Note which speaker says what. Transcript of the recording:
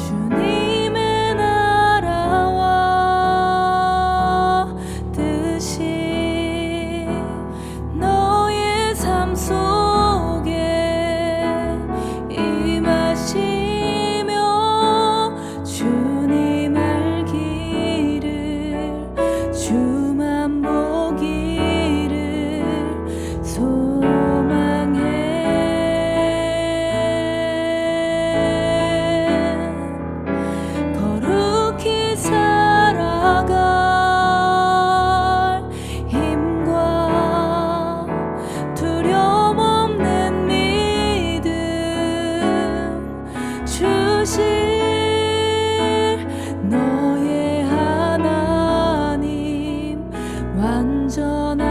Speaker 1: 是你 전하실 너의 하나님 완전한